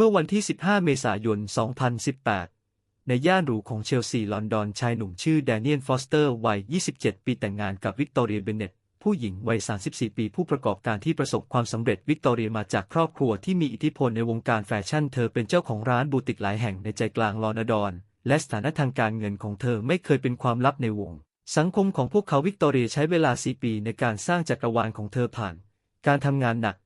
เมื่อวันที่ 15 เมษายน 2018 ในย่านหรูของเชลซีลอนดอนชายหนุ่มชื่อแดเนียลฟอสเตอร์วัย 27 ปีแต่งงานกับวิกตอเรียเบเนตผู้หญิงวัย 34 ปีผู้ประกอบการที่ประสบความสำเร็จวิกตอเรียมาจากครอบครัวที่มีอิทธิพลในวงการแฟชั่นเธอเป็นเจ้าของร้านบูติกหลายแห่งในใจกลางลอนดอน และสถานะทางการเงินของเธอไม่เคยเป็นความลับในวง สังคมของพวกเขาวิกตอเรียใช้เวลา 4 ปีในการสร้างจักรวาลของเธอผ่าน การทำงานหนัก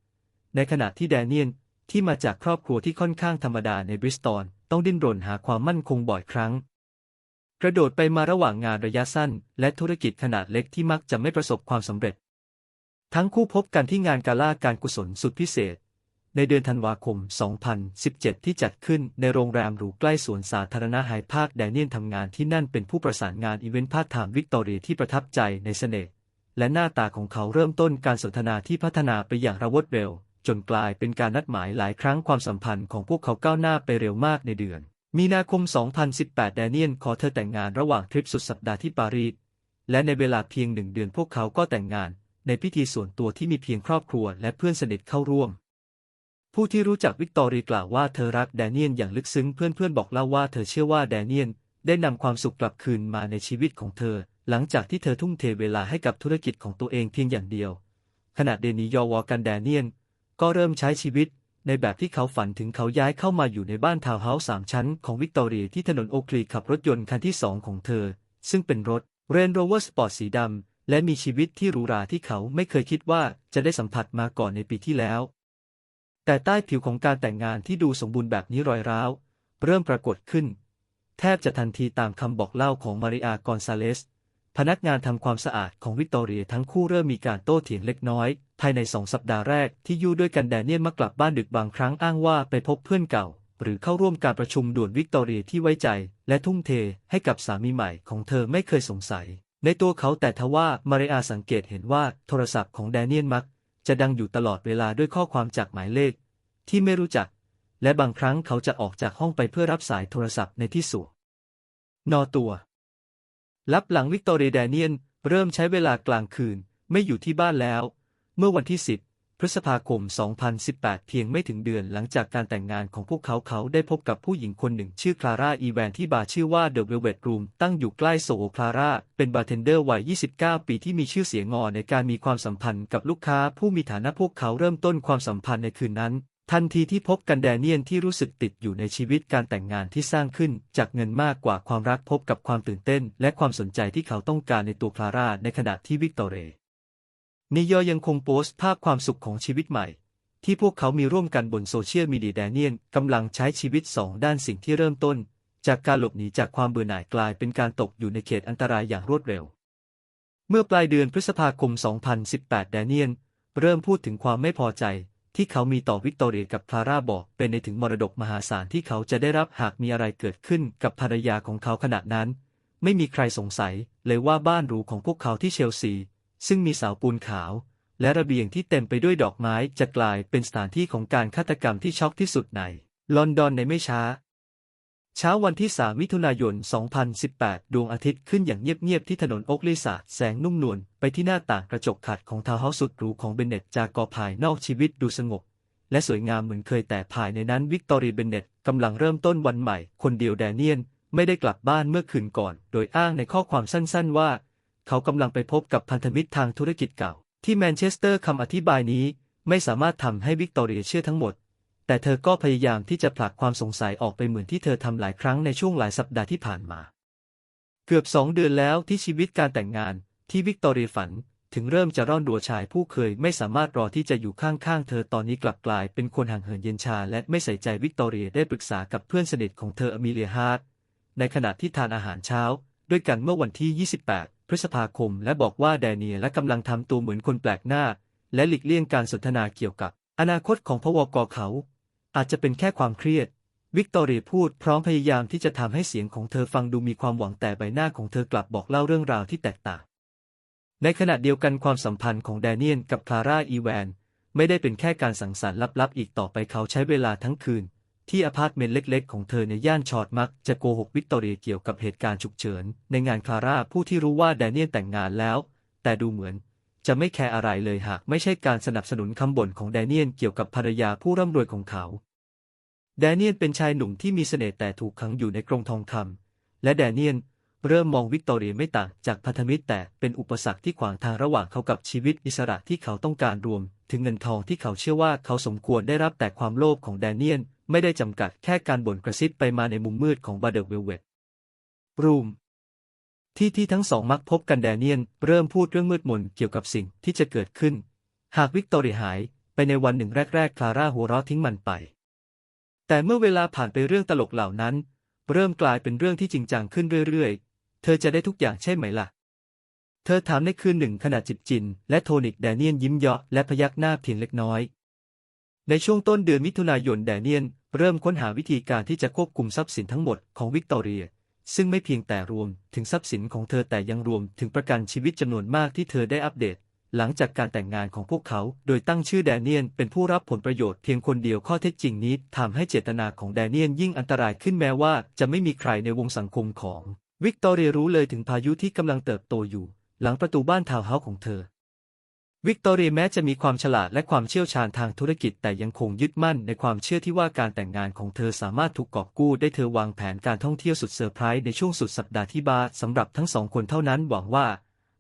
ในขณะที่แดเนียล ที่มาจากครอบครัวที่ค่อนข้างธรรมดาในบริสตอลต้องดิ้นรนหาความมั่นคงบ่อยครั้ง กระโดดไปมาระหว่างงานระยะสั้น และธุรกิจขนาดเล็กที่มักจะไม่ประสบความสำเร็จ ทั้งคู่พบกันที่งานกาล่าการกุศลสุดพิเศษ ในเดือนธันวาคม 2017 ที่จัดขึ้นในโรงแรมหรูใกล้สวนสาธารณะไฮพาร์คแดเนียลทำงานที่นั่นเป็นผู้ประสานงานอีเวนต์พาร์ทไทม์วิกตอเรียที่ประทับใจในเสน่ห์และหน้าตาของเขาเริ่มต้นการสนทนาที่พัฒนาไปอย่างระวดเร็ว จนกลายเป็นการนัดหมายหลายครั้งความสัมพันธ์ของพวกเขาก้าวหน้าไปเร็วมากในเดือน มีนาคม 2018 แดเนียลขอเธอแต่งงานระหว่างทริปสุดสัปดาห์ที่ปารีส และในเวลาเพียงหนึ่งเดือนพวกเขาก็แต่งงาน ในพิธีส่วนตัวที่มีเพียงครอบครัวและเพื่อนสนิทเข้าร่วม ผู้ที่รู้จักวิกตอรีกล่าวว่าเธอรักแดเนียลอย่างลึกซึ้งเพื่อนๆบอกเล่าว่าเธอเชื่อว่าแดเนียลได้นำความสุขกลับคืนมาในชีวิตของเธอ หลังจากที่เธอทุ่มเทเวลาให้กับธุรกิจของตัวเองเพียงอย่างเดียวขณะเดนียอวอกันแดเนียล ก็เริ่มใช้ชีวิต ในแบบที่เขาฝันถึงเขาย้ายเข้ามาอยู่ในบ้านทาวน์เฮาส์สามชั้นของวิกตอเรียที่ถนนโอคลีขับรถยนต์คันที่สองของเธอ ซึ่งเป็นรถเรนโรเวอร์สปอร์ตสีดำและมีชีวิตที่หรูหราที่เขาไม่เคยคิดว่าจะได้สัมผัสมาก่อนในปีที่แล้ว แต่ใต้ผิวของการแต่งงานที่ดูสมบูรณ์แบบนี้รอยร้าว เริ่มปรากฏขึ้น แทบจะทันทีตามคำบอกเล่าของมาริอากอนซาเลสพนักงานทำความสะอาดของวิกตอเรียทั้งคู่เริ่มมีการโต้เถียงเล็กน้อย ภายในสองสัปดาห์แรกที่อยู่ด้วยกันแดเนียลมักกลับบ้านดึกบางครั้งอ้างว่าไปพบเพื่อนเก่า หรือเข้าร่วมการประชุมด่วนวิกตอเรียที่ไว้ใจ และทุ่มเทให้กับสามีใหม่ของเธอไม่เคยสงสัย ในตัวเขาแต่ทว่ามาริอาสังเกตเห็นว่าโทรศัพท์ของแดเนียลมัก จะดังอยู่ตลอดเวลาด้วยข้อความจากหมายเลข ที่ไม่รู้จัก และบางครั้งเขาจะออกจากห้องไปเพื่อรับสายโทรศัพท์ในที่สุดนอตัว ลับหลังวิกตอเรียแดเนียลเริ่มใช้เวลากลางคืนไม่อยู่ที่บ้านแล้ว มื่อวันที่ 10 พฤษภาคม 2018 เพียงไม่ถึงเดือนหลังจากการแต่งงานของพวกเขาเขาได้พบกับผู้หญิงคนหนึ่งชื่อคลาร่าอีแวนที่บาร์ชื่อว่าเดอะเวลเวตรูมตั้งอยู่ใกล้โซโอคลาร่าเป็นบาร์เทนเดอร์วัย 29 ปีที่มีชื่อเสียงงอในการมีความสัมพันธ์กับลูกค้าผู้มีฐานะพวกเขาเริ่มต้นความสัมพันธ์ในคืนนั้นทันทีที่พบกันแดเนียนที่รู้สึกติดอยู่ในชีวิตการแต่งงานที่สร้างขึ้น จากเงินมากกว่าความรักพบกับความตื่นเต้น และความสนใจที่เขาต้องการในตัวคลาร่าในขณะที่วิกตอเร นิยอยังคงโพสต์ภาพความสุขของชีวิตใหม่ ที่พวกเขามีร่วมกันบนโซเชียลมีเดียแดเนียนกำลังใช้ชีวิตสองด้านสิ่งที่เริ่มต้น จากการหลบหนีจากความเบื่อหน่ายกลายเป็นการตกอยู่ในเขตอันตรายอย่างรวดเร็ว เมื่อปลายเดือนพฤษภาคม 2018 แดเนียน เริ่มพูดถึงความไม่พอใจ ที่เขามีต่อวิกตอเรียกับคลาร่าบอกเป็นในถึงมรดกมหาศาลที่เขาจะได้รับหากมีอะไรเกิดขึ้นกับภรรยาของเขาขณะนั้น ไม่มีใครสงสัยเลยว่าบ้านหรูของพวกเขาที่เชลซี ซึ่งมีเสาปูนขาว และระเบียงที่เต็มไปด้วยดอกไม้จะกลายเป็นสถานที่ของการฆาตกรรมที่ช็อกที่สุดใน ลอนดอนในไม่ช้า เช้าวันที่ 3 มิถุนายน 2018 ดวงอาทิตย์ขึ้นอย่างเงียบๆที่ถนนโอกลีสาแสงนุ่มนวลไปที่หน้าต่างกระจกขัดของทาวน์เฮาส์สุดหรูของเบนเน็ตจากอภายนอกชีวิตดูสงบและสวยงามเหมือนเคยแต่ภายในนั้นวิกตอรีเบนเน็ตกำลังเริ่มต้นวันใหม่ คนเดียวแดเนียน ไม่ได้กลับบ้านเมื่อคืนก่อน โดยอ้างในข้อความสั้นๆว่า เขากำลังไปพบกับพันธมิตรทางธุรกิจเก่า ที่แมนเชสเตอร์คำอธิบายนี้ไม่สามารถทำให้วิกตอเรียเชื่อทั้งหมด แต่เธอก็พยายามที่จะผลักความสงสัยออกไปเหมือนที่เธอทำหลายครั้งในช่วงหลายสัปดาห์ที่ผ่านมา เกือบสองเดือนแล้วที่ชีวิตการแต่งงานที่วิกตอเรียฝันถึงเริ่มจะร่อนดัวชายผู้เคยไม่สามารถรอที่จะอยู่ข้างๆ เธอตอนนี้กลับกลายเป็นคนห่างเหินเย็นชา และไม่ใส่ใจวิกตอเรียได้ปรึกษากับเพื่อนสนิทของเธออมิเลียฮาร์ดในขณะที่ทานอาหารเช้า ด้วยกันเมื่อวันที่ 28พฤษภาคม และบอกว่าแดเนียและกำลังทำตัวเหมือนคนแปลกหน้า และหลีกเลี่ยงการสนทนาเกี่ยวกับ อนาคตของพวกเขา อาจจะเป็นแค่ความเครียด วิกตอเรียพูดพร้อมพยายามที่จะทำให้เสียงของเธอฟังดูมีความหวังแต่ใบหน้าของเธอกลับบอกเล่าเรื่องราวที่แตกต่าง ในขณะเดียวกันความสัมพันธ์ของแดเนียลกับคลาร่าอีแวนไม่ได้เป็นแค่การสังสรรค์ลับๆอีกต่อไปเขาใช้เวลาทั้งคืน ที่อพาร์ตเมนต์เล็ก ๆ ของเธอในย่านชอร์ดมักจะโกหกวิกตอเรียเกี่ยวกับเหตุการณ์ฉุกเฉิน ในงานคลาร่าผู้ที่รู้ว่าแดเนียลแต่งงานแล้ว แต่ดูเหมือนจะไม่แคร์อะไรเลยหากไม่ใช่การสนับสนุนคำบ่นของแดเนียลเกี่ยวกับภรรยาผู้ร่ำรวยของเขา แดเนียนเป็นชายหนุ่มที่มีเสน่ห์แต่ถูกขังอยู่ในกรงทองคำและแดเนียนเริ่มมองวิกตอเรียไม่ต่างจากพันธมิตรแต่เป็นอุปสรรคที่ขวางทางระหว่างเขากับชีวิตอิสระที่เขาต้องการรวม ถึงเงินทองที่เขาเชื่อว่าเขาสมควรได้รับแต่ความโลภของแดเนียนไม่ได้จำกัดแค่การบ่นกระซิบไปมาในมุมมืดของบาเดอร์เวลเวตรูมที่ที่ทั้งสองมักพบกันแดเนียนเริ่มพูดเรื่องมืดมนเกี่ยวกับสิ่งที่จะเกิดขึ้น หากวิกตอรีหายไปในวันหนึ่งแรกๆ คลาร่าหัวเราะทิ้งมันไป แต่เมื่อเวลาผ่านไปเรื่องตลกเหล่านั้น เริ่มกลายเป็นเรื่องที่จริงจังขึ้นเรื่อยๆ เธอจะได้ทุกอย่างใช่ไหมล่ะ เธอถามในคืนหนึ่งขณะจิบจิน และโทนิกแดเนียนยิ้มเยาะและพยักหน้าเพียงเล็กน้อย ในช่วงต้นเดือนมิถุนายนแดเนียน เริ่มค้นหาวิธีการที่จะควบคุมทรัพย์สินทั้งหมดของวิกตอเรีย ซึ่งไม่เพียงแต่รวมถึงทรัพย์สินของเธอแต่ยังรวมถึงประกันชีวิตจำนวนมากที่เธอได้อัปเดต หลังจากการแต่งงานของพวกเขา โดยตั้งชื่อแดเนียนเป็นผู้รับผลประโยชน์เพียงคนเดียวข้อเท็จจริงนี้ทำให้เจตนาของแดเนียนยิ่งอันตรายขึ้นแม้ว่าจะไม่มีใครในวงสังคมของวิกตอเรียรู้เลยถึงพายุที่กำลังเติบโตอยู่ หลังประตูบ้านทาวน์เฮาส์ของเธอ วิกตอเรียแม้จะมีความฉลาดและความเชี่ยวชาญทางธุรกิจแต่ยังคงยึดมั่นในความเชื่อที่ว่าการแต่งงานของเธอสามารถถูกกอบกู้ได้เธอวางแผนการท่องเที่ยวสุดเซอร์ไพรส์ในช่วงสุดสัปดาห์ที่บาร์สำหรับทั้งสองคนเท่านั้นหวังว่า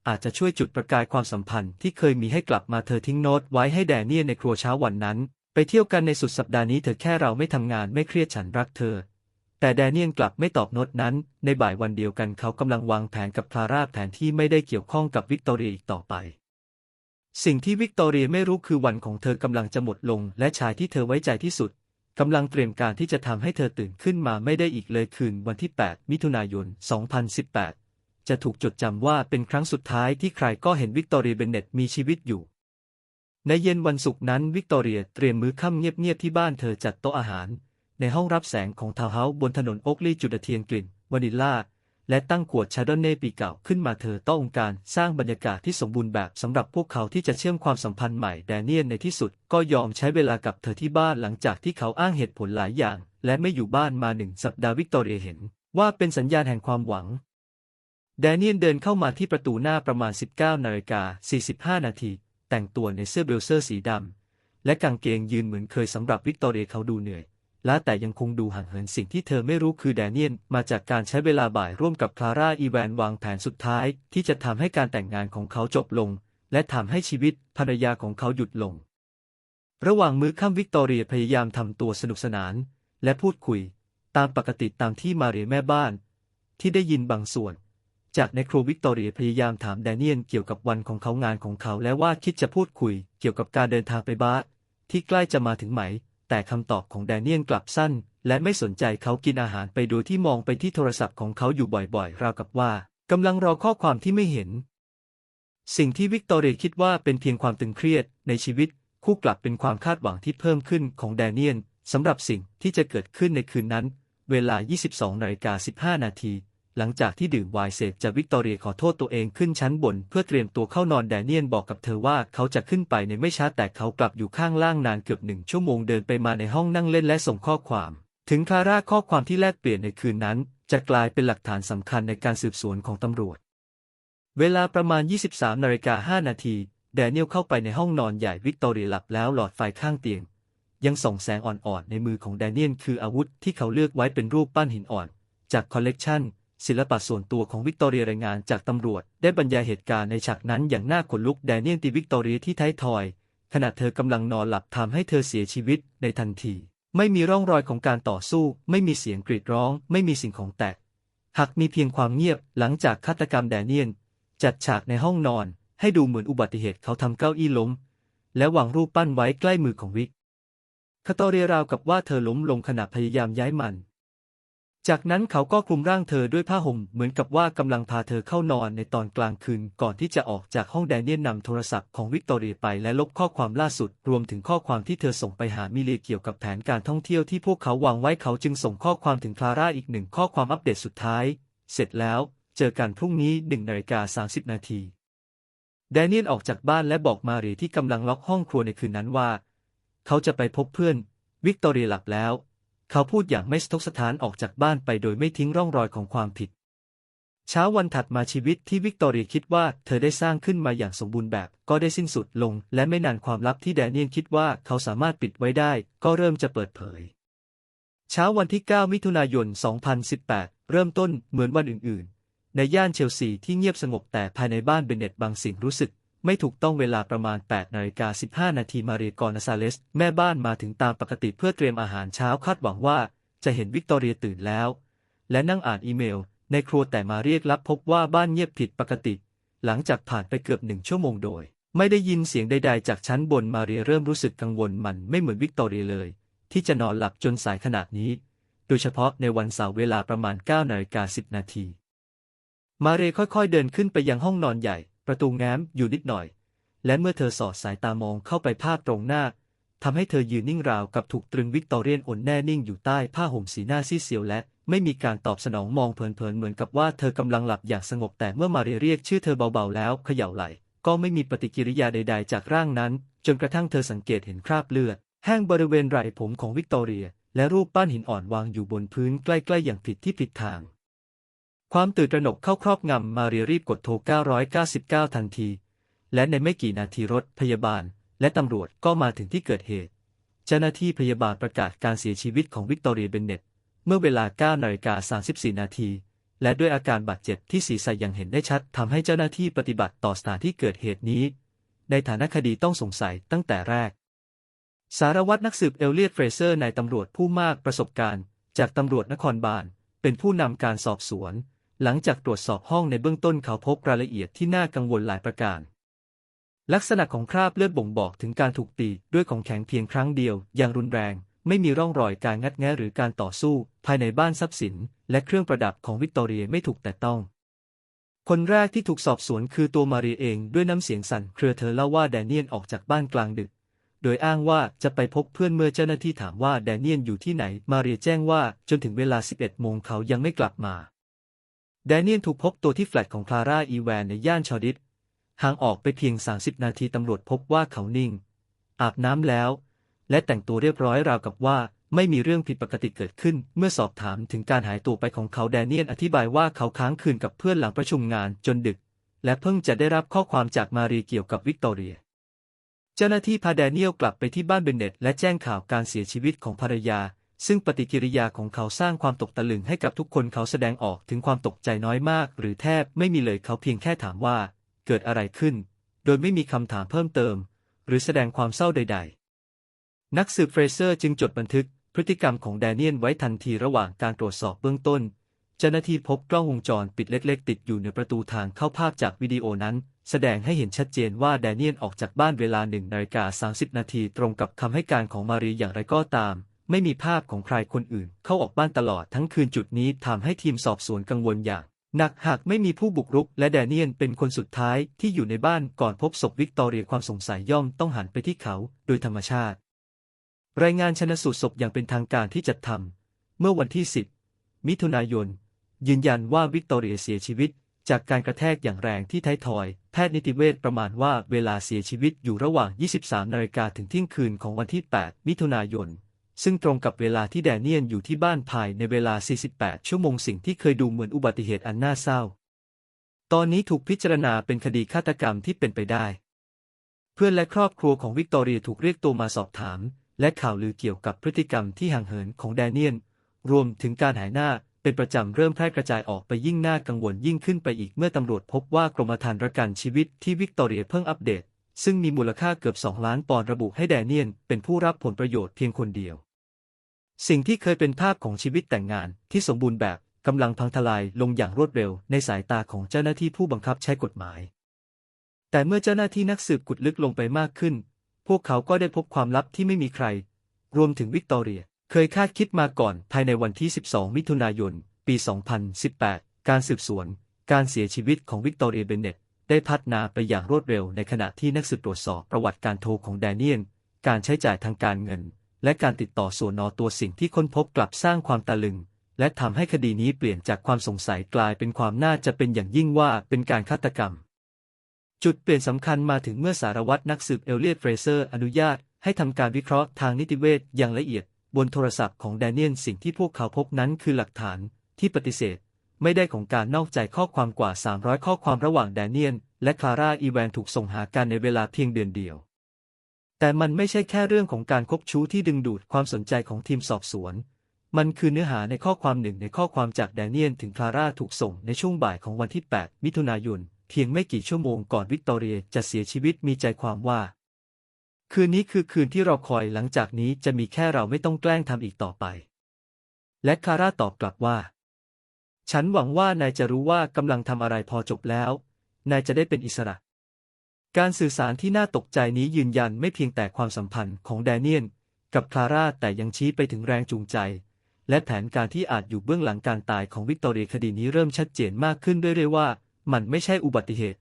อาจจะช่วยจุดประกายความสัมพันธ์ที่เคยมีให้กลับมาเธอทิ้งโน้ตไว้ให้แดเนียลในครัวเช้าวันนั้น ไปเที่ยวกันในสุดสัปดาห์นี้เธอแค่เราไม่ทำงานไม่เครียดฉันรักเธอ แต่แดเนียลกลับไม่ตอบโน้ตนั้น ในบ่ายวันเดียวกันเขากำลังวางแผนกับคลาร่าแผนที่ไม่ได้เกี่ยวข้องกับวิกตอเรียอีกต่อไป สิ่งที่วิกตอเรียไม่รู้คือวันของเธอกำลังจะหมดลง และชายที่เธอไว้ใจที่สุดกำลังเตรียมการที่จะทำให้เธอตื่นขึ้นมาไม่ได้อีกเลยคืนวันที่ 8 มิถุนายน 2018 จะถูกจดจำว่าเป็นครั้งสุดท้ายที่ใครก็เห็นวิกตอเรียเบนเน็ตมีชีวิตอยู่ในเย็นวันศุกร์นั้นวิกตอเรียเตรียมมื้อค่ำเงียบๆที่บ้านเธอจัดโต๊ะอาหาร ในห้องรับแสงของทาวเฮาส์บนถนนโอ๊กลียจุดเทียนกลิ่นวานิลลาและตั้งขวดชาดอนเน่ปีเก่าขึ้นมาเธอต้องการสร้างบรรยากาศที่สมบูรณ์แบบสำหรับพวกเขาที่จะเชื่อมความสัมพันธ์ใหม่แดเนียลในที่สุดก็ยอมใช้เวลากับเธอที่บ้านหลังจากที่เขาอ้างเหตุผลหลายอย่าง และไม่อยู่บ้านมาหนึ่งสัปดาห์วิกตอเรียเห็น ว่าเป็นสัญญาณแห่งความหวังแดเนียลเดินเข้ามาที่ประตูหน้าประมาณ 19นาฬิกา45 นาที แต่งตัวในเสื้อเบลเซอร์สีดำและกางเกงยืนเหมือนเคยสำหรับวิกตอเรียเขาดูเหนื่อย และแต่ยังคงดูห่างเหินสิ่งที่เธอไม่รู้คือแดเนียลมาจากการใช้เวลาบ่ายร่วมกับคลาร่าอีแวนวางแผนสุดท้าย ที่จะทำให้การแต่งงานของเขาจบลง และทำให้ชีวิตภรรยาของเขาหยุดลง ระหว่างมื้อค่ำวิกตอเรียพยายามทำตัวสนุกสนาน และพูดคุย ตามปกติตามที่มาเรียแม่บ้าน ที่ได้ยินบางส่วน จากในครัววิกตอเรียพยายามถามแดเนียลเกี่ยวกับวันของเขางานของเขาและว่าคิดจะพูดคุย เกี่ยวกับการเดินทางไปบาสที่ใกล้จะมาถึงไหม แต่คำตอบของแดเนียลกลับสั้น และไม่สนใจเขากินอาหารไปโดยที่มองไปที่โทรศัพท์ของเขาอยู่บ่อยๆ ราวกับว่ากำลังรอข้อความที่ไม่เห็น สิ่งที่วิกตอเรียคิดว่าเป็นเพียงความตึงเครียดในชีวิต คู่กลับเป็นความคาดหวังที่เพิ่มขึ้นของแดเนียลสำหรับสิ่งที่จะเกิดขึ้นในคืนนั้น เวลา 22นาฬิกา15นาที หลังจากที่ดื่มไวน์เสร็จจะวิกตอเรียขอโทษตัวเองขึ้นชั้นบน เพื่อเตรียมตัวเข้านอนแดเนียลบอกกับเธอว่าเขาจะขึ้นไปในไม่ช้าแต่เขากลับอยู่ข้างล่างนานเกือบหนึ่งชั่วโมงเดินไปมาในห้องนั่งเล่นและส่งข้อความ ถึงคาร่าข้อความที่แลกเปลี่ยนในคืนนั้น จะกลายเป็นหลักฐานสำคัญในการสืบสวนของตำรวจ เวลาประมาณ 23นาฬิกา5นาทีแดเนียลเข้าไปในห้องนอนใหญ่วิกตอเรียหลับแล้วหลอดไฟข้างเตียง ยังส่องแสงอ่อนๆในมือของแดเนียลคืออาวุธที่เขาเลือกไว้เป็นรูปปั้นหินอ่อน จากคอลเลกชัน ศิลปะส่วนตัวของวิกตอเรียรายงานจากตำรวจ ได้บรรยายเหตุการณ์ในฉากนั้นอย่างน่าขนลุกแดเนียลตีวิกตอเรียที่ท้ายทอย ขณะเธอกำลังนอนหลับทำให้เธอเสียชีวิตในทันที ไม่มีร่องรอยของการต่อสู้ ไม่มีเสียงกรีดร้อง ไม่มีสิ่งของแตกหากมีเพียงความเงียบหลังจากฆาตกรรมแดเนียลจัดฉากในห้องนอน ให้ดูเหมือนอุบัติเหตุเขาทำเก้าอี้ล้ม และวางรูปปั้นไว้ใกล้มือของวิกคาโตเรียราวกับว่าเธอล้มลงขณะพยายามย้ายมัน จากนั้นเขาก็คลุมร่างเธอด้วยผ้าห่มเหมือนกับว่ากำลังพาเธอเข้านอนในตอนกลางคืนก่อนที่จะออกจากห้องแดเนียลนำโทรศัพท์ของวิกตอเรียไปและลบข้อความล่าสุด รวมถึงข้อความที่เธอส่งไปหามิเลียเกี่ยวกับแผนการท่องเที่ยวที่พวกเขาวางไว้เขาจึงส่งข้อความถึงคลาร่าอีกหนึ่งข้อความอัปเดตสุดท้าย เสร็จแล้ว เจอกันพรุ่งนี้หนึ่งนาฬิกาสาสิบนาทีแดเนียลออกจากบ้านและบอกมาเรียที่กำลังล็อกห้องครัวในคืนนั้นว่า เขาจะไปพบเพื่อน วิกตอเรียหลับแล้ว เขาพูดอย่างไม่สะทกสถานออกจากบ้านไปโดยไม่ทิ้งร่องรอยของความผิด เช้าวันถัดมาชีวิตที่วิกตอเรียคิดว่าเธอได้สร้างขึ้นมาอย่างสมบูรณ์แบบ ก็ได้สิ้นสุดลง และไม่นานความลับที่แดเนียลคิดว่าเขาสามารถปิดไว้ได้ ก็เริ่มจะเปิดเผย เช้าวันที่ 9 มิถุนายน 2018 เริ่มต้นเหมือนวันอื่นๆ ในย่านเชลซีที่เงียบสงบแต่ภายในบ้านเบนเน็ตบางสิ่งรู้สึก ไม่ถูกต้องเวลาประมาณ 8นาฬิกา15 นาทีมาเรียกอนาซาเลส แม่บ้านมาถึงตามปกติเพื่อเตรียมอาหารเช้าคาดหวังว่า จะเห็นวิกตอเรียตื่นแล้ว และนั่งอ่านอีเมล ในครัวแต่มาเรียกรับพบว่าบ้านเงียบผิดปกติ หลังจากผ่านไปเกือบหนึ่งชั่วโมงโดย ไม่ได้ยินเสียงใดๆ จากชั้นบนมาเรียเริ่มรู้สึกกังวลมันไม่เหมือนวิกตอเรียเลย ที่จะนอนหลับจนสายขนาดนี้ โดยเฉพาะในวันเสาร์เวลาประมาณ9นาฬิกา10นาทีมาเรียค่อยๆเดินขึ้นไปยังห้องนอนใหญ่ ประตูแง้มอยู่นิดหน่อย และเมื่อเธอสอดสายตามองเข้าไปภาพตรงหน้าทำให้เธอยืนนิ่งราวกับถูกตรึงวิกตอเรียนอ่อนแน่นิ่งอยู่ใต้ผ้าห่มสีหน้าซีเซียวและไม่มีการตอบสนองมองเพลินๆเหมือนกับว่าเธอกำลังหลับอย่างสงบแต่เมื่อมาเรียเรียกชื่อเธอเบาๆแล้วเขย่าไหล่ก็ไม่มีปฏิกิริยาใดๆจากร่างนั้น จนกระทั่งเธอสังเกตเห็นคราบเลือด แห้งบริเวณไหล่ผมของวิกตอเรีย และรูปปั้นหินอ่อนวางอยู่บนพื้นใกล้ๆอย่างผิดที่ผิดทาง ความตื่นตระหนกเข้าครอบงำมาเรียรีบกดโทร 999 ทันที และในไม่กี่นาทีรถพยาบาล และตำรวจก็มาถึงที่เกิดเหตุ เจ้าหน้าที่พยาบาลประกาศการเสียชีวิตของวิกตอเรียเบนเน็ตเมื่อเวลา9นาฬิกา34 นาที และด้วยอาการบาดเจ็บที่ศีรษะยังเห็นได้ชัดทำให้เจ้าหน้าที่ปฏิบัติต่อสถานที่เกิดเหตุนี้ ในฐานะคดีต้องสงสัยตั้งแต่แรก สารวัตรนักสืบเอลเลียตเฟรเซอร์นายตำรวจผู้มากประสบการณ์ จากตำรวจนครบาลเป็นผู้นำการสอบสวน หลังจากตรวจสอบห้องในเบื้องต้นเขาพบรายละเอียดที่น่ากังวลหลายประการ ลักษณะของคราบเลือดบ่งบอกถึงการถูกตีด้วยของแข็งเพียงครั้งเดียว อย่างรุนแรง ไม่มีร่องรอยการงัดแงะหรือการต่อสู้ ภายในบ้านทรัพย์สิน และเครื่องประดับของวิกตอเรียไม่ถูกแต่ต้อง คนแรกที่ถูกสอบสวนคือตัวมารีเองด้วยน้ำเสียงสั่นเครือเธอเล่าว่าแดเนียนออกจากบ้านกลางดึกโดยอ้างว่าจะไปพบเพื่อนเมื่อเจ้าหน้าที่ถามว่าแดเนียนอยู่ที่ไหน มาเรียแจ้งว่าจนถึงเวลา 11 โมงเขายังไม่กลับมา แดเนียนถูกพบตัวที่แฟลตของคลาร่าอีแวนในย่านชอดิสห่างออกไปเพียง 30 นาทีตำรวจพบว่าเขานิ่ง อาบน้ำแล้ว และแต่งตัวเรียบร้อยราวกับว่าไม่มีเรื่องผิดปกติเกิดขึ้น เมื่อสอบถามถึงการหายตัวไปของเขาแดเนียนอธิบายว่าเขาค้างคืนกับเพื่อนหลังประชุมงานจนดึก และเพิ่งจะได้รับข้อความจากมารีเกี่ยวกับวิกตอเรีย เจ้าหน้าที่พาแดเนียลกลับไปที่บ้านเบนเน็ตและแจ้งข่าวการเสียชีวิตของภรรยา ซึ่งปฏิกิริยาของเขาสร้างความตกตะลึงให้กับทุกคนเขาแสดงออกถึงความตกใจน้อยมาก หรือแทบไม่มีเลยเขาเพียงแค่ถามว่า เกิดอะไรขึ้น โดยไม่มีคำถามเพิ่มเติม หรือแสดงความเศร้าใด ๆ นักสืบเฟรเซอร์จึงจดบันทึกพฤติกรรมของแดเนียลไว้ทันทีระหว่างการตรวจสอบเบื้องต้น เจ้าหน้าที่พบกล้องวงจรปิดเล็ก ๆ ติดอยู่ในประตูทางเข้าภาพจากวิดีโอนั้น แสดงให้เห็นชัดเจนว่าแดเนียลออกจากบ้านเวลาหนึ่งนาฬิกา30 นาทีตรงกับคำให้การของมารีอย่างไรก็ตาม ไม่มีภาพของใครคนอื่น เข้าออกบ้านตลอดทั้งคืนจุดนี้ทำให้ทีมสอบสวนกังวลอย่างหนักหากไม่มีผู้บุกรุก และแดเนียลเป็นคนสุดท้ายที่อยู่ในบ้านก่อนพบศพวิกตอเรียความสงสัยย่อมต้องหันไปที่เขา โดยธรรมชาติ รายงานชนสูตรศพอย่างเป็นทางการที่จัดทำเมื่อวันที่ 10 มิถุนายน ยืนยันว่าวิกตอเรียเสียชีวิต จากการกระแทกอย่างแรงที่ท้ายทอย แพทย์นิติเวชประมาณว่าเวลาเสียชีวิตอยู่ระหว่าง 23นาฬิกาถึงเที่ยงคืนของวันที่ 8 มิถุนายน ซึ่งตรงกับเวลาที่แดเนียลอยู่ที่บ้านภายในเวลา 48 ชั่วโมงสิ่งที่เคยดูเหมือนอุบัติเหตุอันน่าเศร้า ตอนนี้ถูกพิจารณาเป็นคดีฆาตกรรมที่เป็นไปได้ เพื่อนและครอบครัวของวิกตอเรียถูกเรียกตัวมาสอบถาม และข่าวลือเกี่ยวกับพฤติกรรมที่ห่างเหินของแดเนียลรวมถึงการหายหน้าเป็นประจำเริ่มแพร่กระจายออกไปยิ่งน่ากังวลยิ่งขึ้นไปอีกเมื่อตำรวจพบว่ากรมธรรม์ประกันชีวิตที่วิกตอเรียเพิ่งอัปเดต ซึ่งมีมูลค่าเกือบ 2 ล้านปอนด์ระบุให้แดเนียลเป็นผู้รับผลประโยชน์เพียงคนเดียว สิ่งที่เคยเป็นภาพของชีวิตแต่งงานที่สมบูรณ์แบบกำลังพังทลายลงอย่างรวดเร็วในสายตาของเจ้าหน้าที่ผู้บังคับใช้กฎหมาย แต่เมื่อเจ้าหน้าที่นักสืบกุดลึกลงไปมากขึ้น พวกเขาก็ได้พบความลับที่ไม่มีใคร รวมถึงวิกตอเรีย เคยคาดคิดมาก่อนภายในวันที่ 12 มิถุนายน ปี 2018 การสืบสวน การเสียชีวิตของวิกตอเรียเบนเน็ต ได้พัฒนาไปอย่างรวดเร็วในขณะที่นักสืบตรวจสอบประวัติการโทรของแดเนียล การใช้จ่ายทางการเงิน และการติดต่อส่วนนอตัวสิ่งที่ค้นพบกลับสร้างความตะลึง และทำให้คดีนี้เปลี่ยนจากความสงสัยกลายเป็นความน่าจะเป็นอย่างยิ่งว่าเป็นการฆาตกรรม จุดเปลี่ยนสำคัญมาถึงเมื่อสารวัตรนักสืบเอลเลียตเฟรเซอร์อนุญาตให้ทำการวิเคราะห์ทางนิติเวชอย่างละเอียด บนโทรศัพท์ของแดเนียลสิ่งที่พวกเขาพบนั้นคือหลักฐานที่ปฏิเสธ ไม่ได้ของการนอกใจข้อความกว่า 300 ข้อความระหว่างแดเนียลและคลาร่าอีแวนถูกส่งหากันในเวลาเพียงเดือนเดียว แต่มันไม่ใช่แค่เรื่องของการคบชู้ที่ดึงดูดความสนใจของทีมสอบสวน มันคือเนื้อหาในข้อความหนึ่งในข้อความจากแดเนียลถึงคลาร่าถูกส่งในช่วงบ่ายของวันที่ 8 มิถุนายน เพียงไม่กี่ชั่วโมงก่อนวิกตอเรียจะเสียชีวิตมีใจความว่า คืนนี้คือคืนที่เราคอยหลังจากนี้จะมีแค่เราไม่ต้องแกล้งทำอีกต่อไปและคลาร่าตอบกลับว่า ฉันหวังว่านายจะรู้ว่ากำลังทำอะไรพอจบแล้ว นายจะได้เป็นอิสระ การสื่อสารที่น่าตกใจนี้ยืนยันไม่เพียงแต่ความสัมพันธ์ของแดเนียลกับคลาร่าแต่ยังชี้ไปถึงแรงจูงใจ และแผนการที่อาจอยู่เบื้องหลังการตายของวิกตอเรียคดีนี้เริ่มชัดเจนมากขึ้นเรื่อยๆว่า มันไม่ใช่อุบัติเหตุ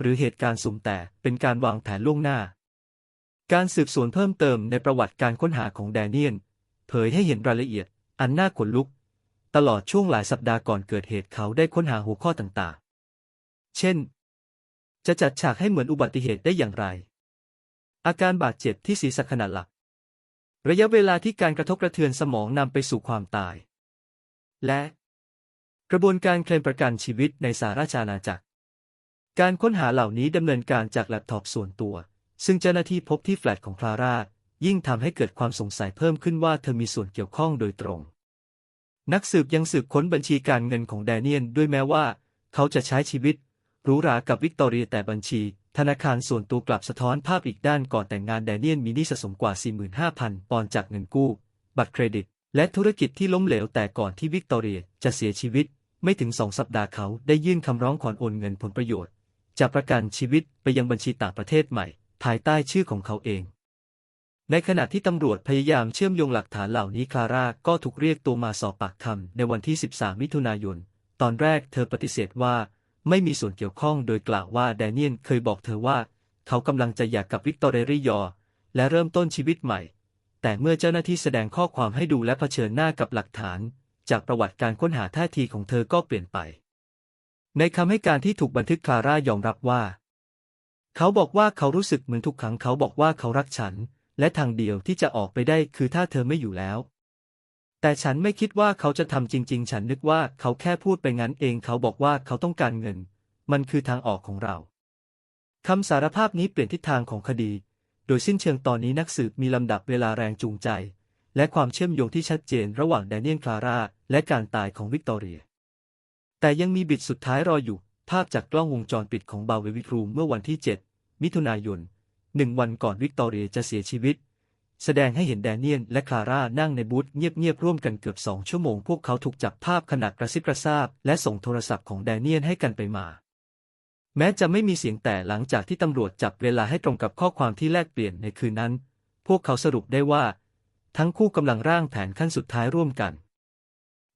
หรือเหตุการณ์สุ่มแต่เป็นการวางแผนล่วงหน้า การสืบสวนเพิ่มเติมในประวัติการค้นหาของแดเนียลเผยให้เห็นรายละเอียดอันน่าขนลุก ตลอดช่วงหลายสัปดาห์ก่อนเกิดเหตุเขาได้ค้นหาหัวข้อต่างๆ เช่น จะจัดฉากให้เหมือนอุบัติเหตุได้อย่างไร อาการบาดเจ็บที่ศีรษะขนาดหลัก ระยะเวลาที่การกระทบกระเทือนสมองนำไปสู่ความตาย และ กระบวนการเคลมประกันชีวิตในสหราชาณาจักร การค้นหาเหล่านี้ดำเนินการจากแล็ปท็อปส่วนตัว ซึ่งเจ้าหน้าที่พบที่แฟลตของคลาร่ายิ่งทำให้เกิดความสงสัยเพิ่มขึ้นว่าเธอมีส่วนเกี่ยวข้องโดยตรง นักสืบยังสืบค้นบัญชีการเงินของแดเนียลด้วยแม้ว่า เขาจะใช้ชีวิตหรูหรากับวิกตอเรียแต่บัญชี ธนาคารส่วนตัวกลับสะท้อนภาพอีกด้านก่อนแต่งงานแดเนียลมีหนี้สะสมกว่า 45,000 ปอนด์จากเงินกู้ บัตรเครดิต และธุรกิจที่ล้มเหลวแต่ก่อนที่วิกตอเรียจะเสียชีวิต ไม่ถึงสองสัปดาห์เขาได้ยื่นคำร้องขอโอนเงินผลประโยชน์ จากประกันชีวิตไปยังบัญชีต่างประเทศใหม่ ภายใต้ชื่อของเขาเอง ในขณะที่ตำรวจพยายามเชื่อมโยงหลักฐานเหล่านี้คลาร่าก็ถูกเรียกตัวมาสอบปากคำในวันที่ 13 มิถุนายน ตอนแรกเธอปฏิเสธว่าไม่มีส่วนเกี่ยวข้องโดยกล่าวว่าแดเนียลเคยบอกเธอว่า เขากำลังจะหย่ากกับวิกตอเรริยอ และเริ่มต้นชีวิตใหม่ แต่เมื่อเจ้าหน้าที่แสดงข้อความให้ดูและเผชิญหน้ากับหลักฐาน จากประวัติการค้นหาท่าทีของเธอก็เปลี่ยนไป ในคำให้การที่ถูกบันทึกคลาร่ายอมรับว่า เขาบอกว่าเขารู้สึกเหมือนทุกครั้งเขาบอกว่าเขารักฉัน และทางเดียวที่จะออกไปได้คือถ้าเธอไม่อยู่แล้ว แต่ฉันไม่คิดว่าเขาจะทำจริง ๆ ฉันนึกว่าเขาแค่พูดไปงั้นเอง เขาบอกว่าเขาต้องการเงิน มันคือทางออกของเราคำสารภาพนี้เปลี่ยนทิศทางของคดี โดยสิ้นเชิงตอนนี้นักสืบมีลำดับเวลาแรงจูงใจ และความเชื่อมโยงที่ชัดเจนระหว่างแดเนียลคลาร่าและการตายของวิกตอเรีย แต่ยังมีบิดสุดท้ายรออยู่ ภาพจากกล้องวงจรปิดของบาวเววิกรูมเมื่อวันที่ 7 มิถุนายน หนึ่งวันก่อนวิกตอเรียจะเสียชีวิต แสดงให้เห็นแดเนียลและคลาร่านั่งในบูธเงียบๆร่วมกันเกือบสองชั่วโมง พวกเขาถูกจับภาพขณะกระซิบกระซาบ และส่งโทรศัพท์ของแดเนียลให้กันไปมา แม้จะไม่มีเสียงแต่หลังจากที่ตำรวจจับเวลาให้ตรงกับข้อความที่แลกเปลี่ยนในคืนนั้น พวกเขาสรุปได้ว่า ทั้งคู่กำลังร่างแผนขั้นสุดท้ายร่วมกัน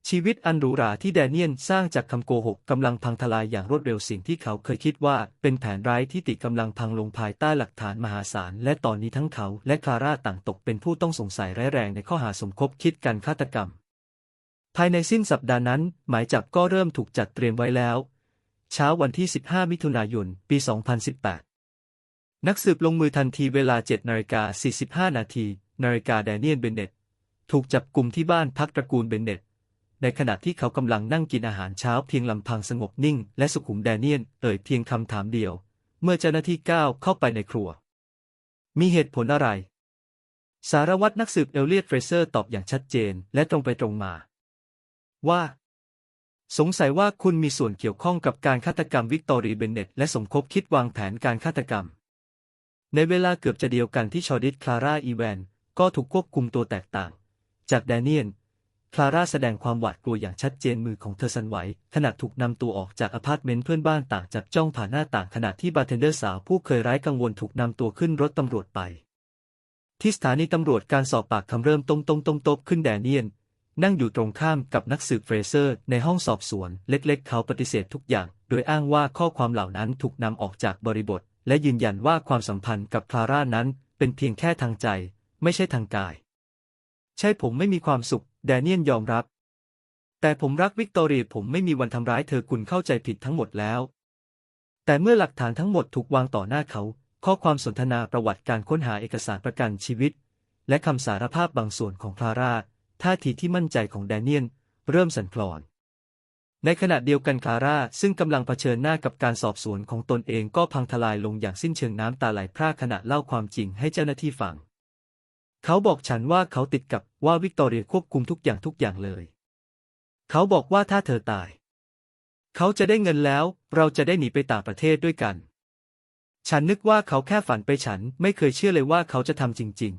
ชีวิตอันหรูหราที่แดเนียลสร้างจากคำโกหกกำลังพังทลายอย่างรวดเร็วสิ่งที่เขาเคยคิดว่าเป็นแผนร้ายที่ติกำลังพังลงภายใต้หลักฐานมหาศาลและตอนนี้ทั้งเขาและคลาร่าต่างตกเป็นผู้ต้องสงสัยร้ายแรงในข้อหาสมคบคิดการฆาตกรรม ภายในสิ้นสัปดาห์นั้น หมายจับก็เริ่มถูกจัดเตรียมไว้แล้ว เช้าวันที่ 15 มิถุนายน ปี 2018 นักสืบลงมือทันทีเวลา7นาฬิกา45นาทีนาฬิกาแดเนียลเบนเน็ตถูกจับกลุ่มที่บ้านพักตระกูลเบนเน็ต ในขณะที่เขากำลังนั่งกินอาหารเช้าเพียงลำพังสงบนิ่ง และสุขุมแดเนียลเอ่ยเพียงคำถามเดียว เมื่อเจ้าหน้าที่ก้าวเข้าไปในครัว มีเหตุผลอะไร สารวัตรนักสืบเอลเลียตเฟรเซอร์ตอบอย่างชัดเจนและตรงไปตรงมา ว่า สงสัยว่าคุณมีส่วนเกี่ยวข้องกับการฆาตกรรมวิกตอรีเบนเนตและสมคบคิดวางแผนการฆาตกรรม ในเวลาเกือบจะเดียวกันที่ชอดิสคลาร่าอีแวนก็ถูกควบคุมตัวแตกต่าง จากแดเนียล คลาร่าแสดงความหวาดกลัวอย่างชัดเจนมือของเธอสั่นไหว ขณะถูกนำตัวออกจากอพาร์ตเมนต์เพื่อนบ้านต่างจับจ้องผ่านหน้าต่างขณะที่บาร์เทนเดอร์สาวผู้เคยร้ายกังวลถูกนำตัวขึ้นรถตำรวจไป ที่สถานีตำรวจการสอบปากคำเริ่มต้งต้งต้งตบขึ้นแดเนียลนั่งอยู่ตรงข้ามกับนักสืบเฟรเซอร์ ในห้องสอบสวน เล็กๆ เขาปฏิเสธทุกอย่าง โดยอ้างว่าข้อความเหล่านั้นถูกนำออกจากบริบท และยืนยันว่าความสัมพันธ์กับคลาร่านั้น เป็นเพียงแค่ทางใจ ไม่ใช่ทางกาย ใช่ผมไม่มีความสุข แดเนียลยอมรับ แต่ผมรักวิกตอเรียผมไม่มีวันทำร้ายเธอคุณเข้าใจผิดทั้งหมดแล้ว แต่เมื่อหลักฐานทั้งหมดถูกวางต่อหน้าเขา ข้อความสนทนาประวัติการค้นหาเอกสารประกันชีวิต และคำสารภาพบางส่วนของคลาร่าท่าทีที่มั่นใจของแดเนียลเริ่มสั่นคลอน ในขณะเดียวกันคลาร่าซึ่งกำลังเผชิญหน้ากับการสอบสวนของตนเองก็พังทลายลงอย่างสิ้นเชิงน้ำตาไหลพรากขณะเล่าความจริงให้เจ้าหน้าที่ฟัง เขาบอกฉันว่าเขาติดกับว่าวิกตอเรียควบคุมทุกอย่างทุกอย่างเลย เขาบอกว่าถ้าเธอตาย เขาจะได้เงินแล้ว เราจะได้หนีไปต่างประเทศด้วยกัน ฉันนึกว่าเขาแค่ฝันไปฉันไม่เคยเชื่อเลยว่าเขาจะทำจริง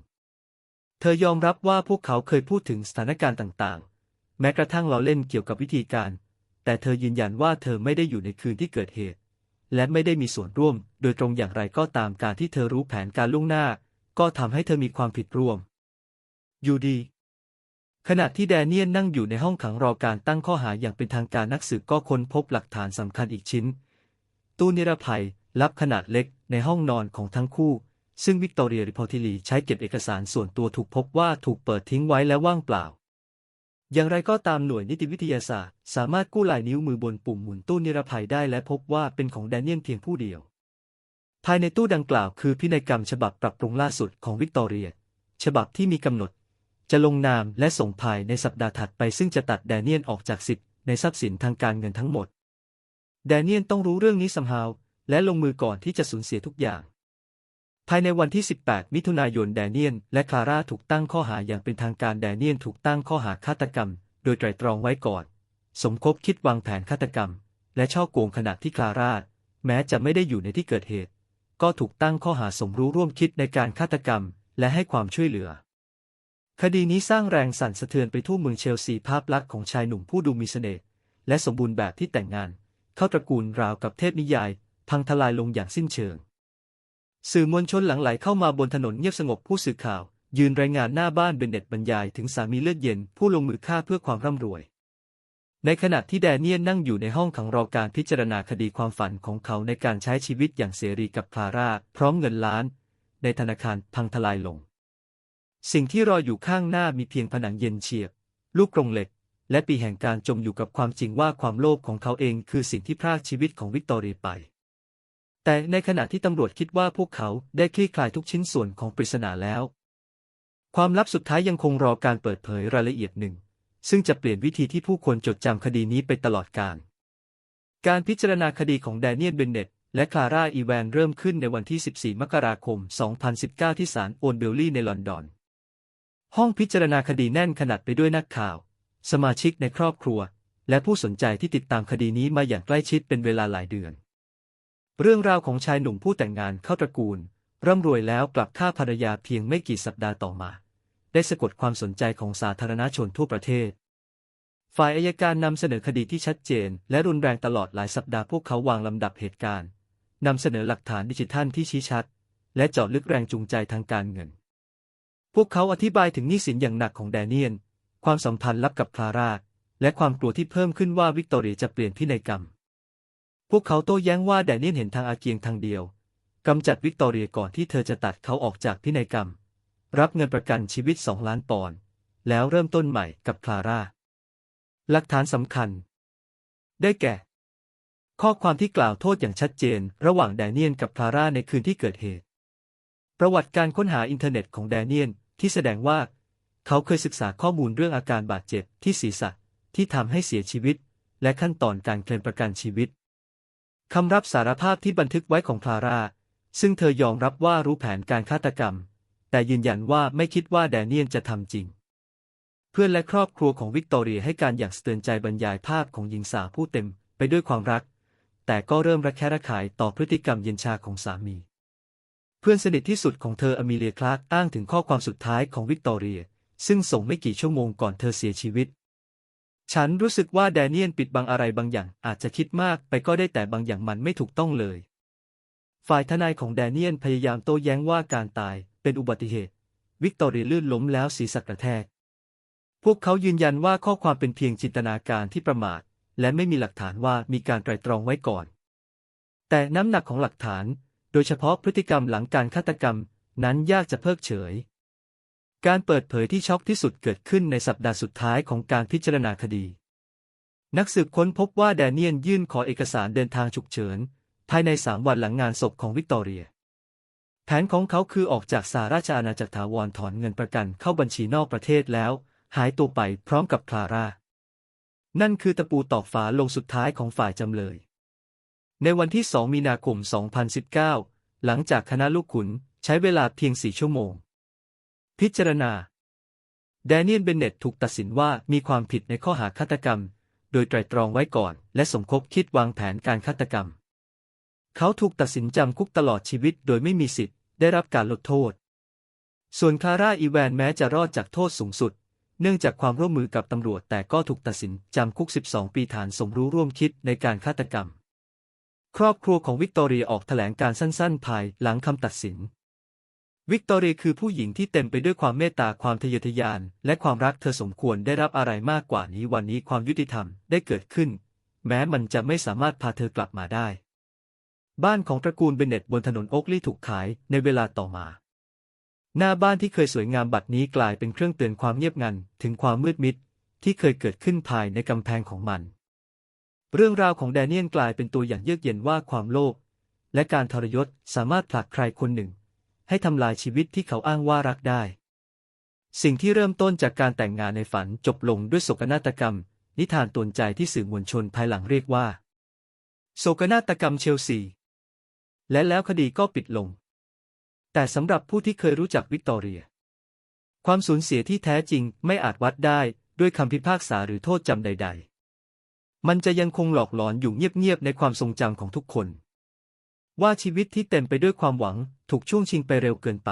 ๆ เธอยอมรับว่าพวกเขาเคยพูดถึงสถานการณ์ต่างๆ แม้กระทั่งเราเล่นเกี่ยวกับวิธีการ แต่เธอยืนยันว่าเธอไม่ได้อยู่ในคืนที่เกิดเหตุและไม่ได้มีส่วนร่วมโดยตรงอย่างไรก็ตามการที่เธอรู้แผนการล่วงหน้า ก็ทำให้เธอมีความผิดร่วม อยู่ดี ขณะที่แดเนียลนั่งอยู่ในห้องขังรอการตั้งข้อหาอย่างเป็นทางการนักสืบก็ค้นพบหลักฐานสำคัญอีกชิ้น ตู้นิรภัยลับขนาดเล็กในห้องนอนของทั้งคู่ ซึ่งวิกตอเรียริพอติลีใช้เก็บเอกสารส่วนตัวถูกพบว่าถูกเปิดทิ้งไว้และว่างเปล่า อย่างไรก็ตามหน่วยนิติวิทยาศาสตร์ สามารถกู้ลายนิ้วมือบนปุ่มหมุนตู้นิรภัยได้และพบว่าเป็นของแดเนียลเพียงผู้เดียว ภายในตู้ดังกล่าวคือพินัยกรรมฉบับปรับปรุงล่าสุดของวิกตอเรีย ฉบับที่มีกำหนด จะลงนามและส่งภายในสัปดาห์ถัดไปซึ่งจะตัดแดเนียลออกจากสิทธิ์ในทรัพย์สินทางการเงินทั้งหมด แดเนียลต้องรู้เรื่องนี้สัมหาวและลงมือก่อนที่จะสูญเสียทุกอย่าง ภายในวันที่ 18 มิถุนายนแดเนียลและคลาร่าถูกตั้งข้อหาอย่างเป็นทางการแดเนียลถูกตั้งข้อหาฆาตกรรม โดยไตรตรองไว้ก่อน สมคบคิดวางแผนฆาตกรรม และช่อโกงขณะที่คลาร่าแม้จะไม่ได้อยู่ในที่เกิดเหตุ ก็ถูกตั้งข้อหาสมรู้ร่วมคิดในการฆาตกรรม และให้ความช่วยเหลือ คดีนี้สร้างแรงสั่นสะเทือนไปทั่วเมืองเชลซีภาพลักษณ์ของชายหนุ่มผู้ดูมีเสน่ห์และสมบูรณ์แบบที่แต่งงาน เข้าตระกูลราวกับเทพนิยาย พังทลายลงอย่างสิ้นเชิง สื่อมวลชนหลั่งไหลเข้ามาบนถนนเงียบสงบผู้สื่อข่าว ยืนรายงานหน้าบ้านเบนเน็ตบรรยายถึงสามีเลือดเย็นผู้ลงมือฆ่าเพื่อความร่ำรวย ในขณะที่แดเนียลนั่งอยู่ในห้องขังรอการพิจารณาคดีความฝันของเขาในการใช้ชีวิตอย่างเสรีกับคลาร่าพร้อมเงินล้าน ในธนาคารพังทลายลง สิ่งที่รออยู่ข้างหน้ามีเพียงผนังเย็นเฉียบ ลูกกรงเหล็ก และปีแห่งการจมอยู่กับความจริงว่าความโลภของเขาเองคือสิ่งที่พรากชีวิตของวิกตอเรียไป แต่ในขณะที่ตำรวจคิดว่าพวกเขาได้คลี่คลายทุกชิ้นส่วนของปริศนาแล้ว ความลับสุดท้ายยังคงรอการเปิดเผยรายละเอียดหนึ่ง ซึ่งจะเปลี่ยนวิธีที่ผู้คนจดจำคดีนี้ไปตลอดกาลการพิจารณาคดีของแดเนียลเบนเน็ตและคลาร่าอีแวนเริ่มขึ้นในวันที่ 14 มกราคม 2019 ที่ศาลโอนเบลลี่ในลอนดอน ห้องพิจารณาคดีแน่นขนาดไปด้วยนักข่าว สมาชิกในครอบครัว และผู้สนใจที่ติดตามคดีนี้มาอย่างใกล้ชิดเป็นเวลาหลายเดือน เรื่องราวของชายหนุ่มผู้แต่งงานเข้าตระกูล ร่ำรวยแล้วกลับฆ่าภรรยาเพียงไม่กี่สัปดาห์ต่อมา ได้สะกดความสนใจของสาธารณชนทั่วประเทศ ฝ่ายอายการนำเสนอคดีที่ชัดเจน และรุนแรงตลอดหลายสัปดาห์พวกเขาวางลำดับเหตุการณ์นำเสนอหลักฐานดิจิทัลที่ชี้ชัด และเจาะลึกแรงจูงใจทางการเงิน พวกเขาอธิบายถึงหนี้สินอย่างหนักของแดเนียลความสัมพันธ์ลับกับคลาร่า และความกลัวที่เพิ่มขึ้นว่าวิกตอเรียจะเปลี่ยนพินัยกรรม พวกเขาโต้แย้งว่าแดเนียลเห็นทางอาเกียงทางเดียวกำจัดวิกตอเรียก่อนที่เธอจะตัดเขาออกจากพินัยกรรม รับเงินประกันชีวิตสองล้านปอนด์แล้วเริ่มต้นใหม่กับคลาร่า หลักฐานสำคัญ ได้แก่ ข้อความที่กล่าวโทษอย่างชัดเจน ระหว่างแดเนียลกับคลาร่าในคืนที่เกิดเหตุ ประวัติการค้นหาอินเทอร์เน็ตของแดเนียลที่แสดงว่า เขาเคยศึกษาข้อมูลเรื่องอาการบาดเจ็บที่ศีรษะที่ทำให้เสียชีวิต และขั้นตอนการเคลมประกันชีวิตคำรับสารภาพที่บันทึกไว้ของคลาร่าซึ่งเธอยอมรับว่ารู้แผนการฆาตกรรม แต่ยืนยันว่าไม่คิดว่าแดเนียลจะทำจริง เพื่อนและครอบครัวของวิกตอเรียให้การอย่างสะเตือนใจบรรยายภาพของหญิงสาวผู้เต็มไปด้วยความรัก แต่ก็เริ่มระแคะระคายต่อพฤติกรรมเย็นชาของสามี เพื่อนสนิทที่สุดของเธออมิเลียคลาร์กอ้างถึงข้อความสุดท้ายของวิกตอเรีย ซึ่งส่งไม่กี่ชั่วโมงก่อนเธอเสียชีวิตฉันรู้สึกว่าแดเนียลปิดบังอะไรบางอย่างอาจจะคิดมากไปก็ได้แต่บางอย่างมันไม่ถูกต้องเลย ฝ่ายทนายของแดเนียลพยายามโต้แย้งว่าการตาย เป็นอุบัติเหตุ วิกตอเรียลื่นล้มแล้วศีรษะกระแทก พวกเขายืนยันว่าข้อความเป็นเพียงจินตนาการที่ประมาท และไม่มีหลักฐานว่ามีการไตรตรองไว้ก่อน แต่น้ำหนักของหลักฐาน โดยเฉพาะพฤติกรรมหลังการฆาตกรรมนั้นยากจะเพิกเฉย การเปิดเผยที่ช็อกที่สุดเกิดขึ้นในสัปดาห์สุดท้ายของการพิจารณาคดี นักสืบค้นพบว่าแดเนียลยื่นขอเอกสารเดินทางฉุกเฉิน ภายในสามวันหลังงานศพของวิกตอเรีย แผนของเขาคือออกจากสหราชอาณาจักรถาวรถอนเงินประกันเข้าบัญชีนอกประเทศแล้ว หายตัวไปพร้อมกับคลาร่า นั่นคือตะปูตอกฝาลงสุดท้ายของฝ่ายจำเลย ในวันที่ 2 มีนาคม 2019 หลังจากคณะลูกขุนใช้เวลาเพียงสี่ชั่วโมง พิจารณา แดเนียลเบนเน็ตถูกตัดสินว่ามีความผิดในข้อหาฆาตกรรม โดยไตรตรองไว้ก่อน และสมคบคิดวางแผนการฆาตกรรม เขาถูกตัดสินจำคุกตลอดชีวิตโดยไม่มีสิทธิ์ได้รับการลดโทษ ส่วนคาร่าอีแวนแม้จะรอดจากโทษสูงสุด เนื่องจากความร่วมมือกับตำรวจแต่ก็ถูกตัดสินจำคุก 12 ปีฐานสมรู้ร่วมคิดในการฆาตกรรม ครอบครัวของวิกตอเรียออกแถลงการสั้นๆ ภายหลังคำตัดสิน วิกตอเรียคือผู้หญิงที่เต็มไปด้วยความเมตตาความทะเยอทะยาน และความรักเธอสมควรได้รับอะไรมากกว่านี้วันนี้ความยุติธรรมได้เกิดขึ้น แม้มันจะไม่สามารถพาเธอกลับมาได้ บ้านของตระกูลเบนเน็ตบนถนนโอ๊กลีย์ถูกขายในเวลาต่อมา หน้าบ้านที่เคยสวยงามบัดนี้กลายเป็นเครื่องเตือนความเงียบงันถึงความมืดมิดที่เคยเกิดขึ้นภายในกำแพงของมัน เรื่องราวของแดเนียลกลายเป็นตัวอย่างเยือกเย็นว่าความโลภและการทรยศสามารถผลักใครคนหนึ่ง ให้ทำลายชีวิตที่เขาอ้างว่ารักได้ สิ่งที่เริ่มต้นจากการแต่งงานในฝันจบลงด้วยโศกนาฏกรรม นิทานตวนใจที่สื่อมวลชนภายหลังเรียกว่า โศกนาฏกรรมเชลซี และแล้วคดีก็ปิดลง แต่สำหรับผู้ที่เคยรู้จักวิกตอเรีย ความสูญเสียที่แท้จริงไม่อาจวัดได้ด้วยคำพิพากษาหรือโทษจำใด ๆ มันจะยังคงหลอกหลอนอยู่เงียบๆในความทรงจำของทุกคน ว่าชีวิตที่เต็มไปด้วยความหวังถูกช่วงชิงไปเร็วเกินไป